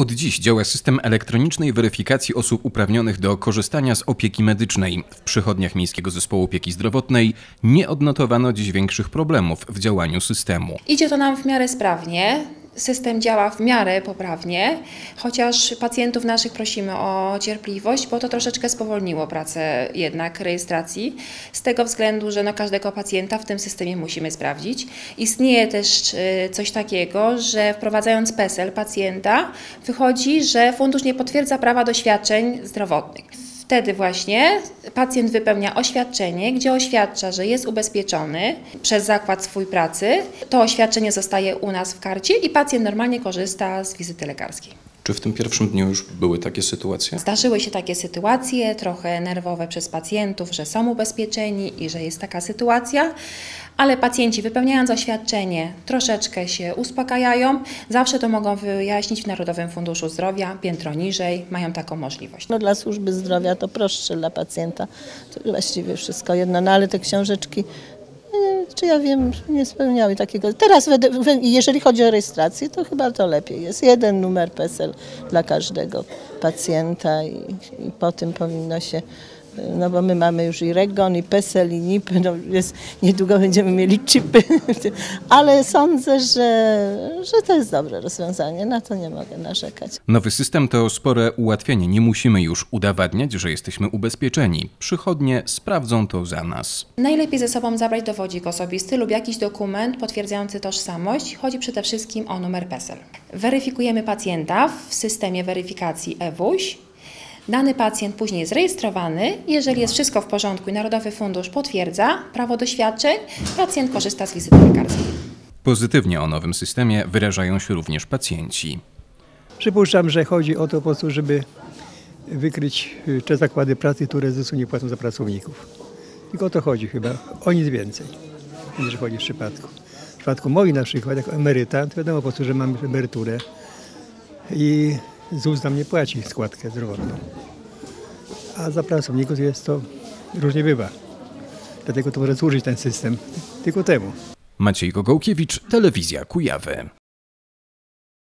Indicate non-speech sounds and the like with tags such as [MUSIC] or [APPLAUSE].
Od dziś działa system elektronicznej weryfikacji osób uprawnionych do korzystania z opieki medycznej. W przychodniach Miejskiego Zespołu Opieki Zdrowotnej nie odnotowano dziś większych problemów w działaniu systemu. Idzie to nam w miarę sprawnie. System działa w miarę poprawnie, chociaż pacjentów naszych prosimy o cierpliwość, bo to troszeczkę spowolniło pracę jednak rejestracji, z tego względu, że no każdego pacjenta w tym systemie musimy sprawdzić. Istnieje też y, coś takiego, że wprowadzając PESEL pacjenta wychodzi, że fundusz nie potwierdza prawa do świadczeń zdrowotnych. Wtedy właśnie pacjent wypełnia oświadczenie, gdzie oświadcza, że jest ubezpieczony przez zakład swój pracy. To oświadczenie zostaje u nas w karcie i pacjent normalnie korzysta z wizyty lekarskiej. Czy w tym pierwszym dniu już były takie sytuacje? Zdarzyły się takie sytuacje, trochę nerwowe przez pacjentów, że są ubezpieczeni i że jest taka sytuacja, ale pacjenci wypełniając oświadczenie troszeczkę się uspokajają. Zawsze to mogą wyjaśnić w Narodowym Funduszu Zdrowia, piętro niżej, mają taką możliwość. No dla służby zdrowia to prostsze dla pacjenta. To właściwie wszystko jedno, no ale te książeczki, czy ja wiem, nie spełniały takiego. Teraz jeżeli chodzi o rejestrację, to chyba to lepiej. Jest jeden numer PESEL dla każdego pacjenta i, i po tym powinno się no bo my mamy już i REGON, i PESEL, i NIP, no jest, niedługo będziemy mieli chipy, [LAUGHS] ale sądzę, że, że to jest dobre rozwiązanie, na to nie mogę narzekać. Nowy system to spore ułatwienie. Nie musimy już udowadniać, że jesteśmy ubezpieczeni. Przychodnie sprawdzą to za nas. Najlepiej ze sobą zabrać dowodzik osobisty lub jakiś dokument potwierdzający tożsamość. Chodzi przede wszystkim o numer PESEL. Weryfikujemy pacjenta w systemie weryfikacji EWUŚ. Dany pacjent później jest rejestrowany. Jeżeli jest wszystko w porządku i Narodowy Fundusz potwierdza prawo do świadczeń, pacjent korzysta z wizyty lekarskiej. Pozytywnie o nowym systemie wyrażają się również pacjenci. Przypuszczam, że chodzi o to po prostu, żeby wykryć y, te zakłady pracy, które ZUS-u nie płacą za pracowników. Tylko o to chodzi chyba, o nic więcej, niż chodzi w przypadku. W przypadku moich na przykład, jako emeryta, to wiadomo po prostu, że mam emeryturę i ZUS nam nie płaci składkę zdrowotną. A za pracowników jest to różnie bywa. Dlatego to może służyć ten system tylko temu. Maciej Gogołkiewicz, Telewizja Kujawy.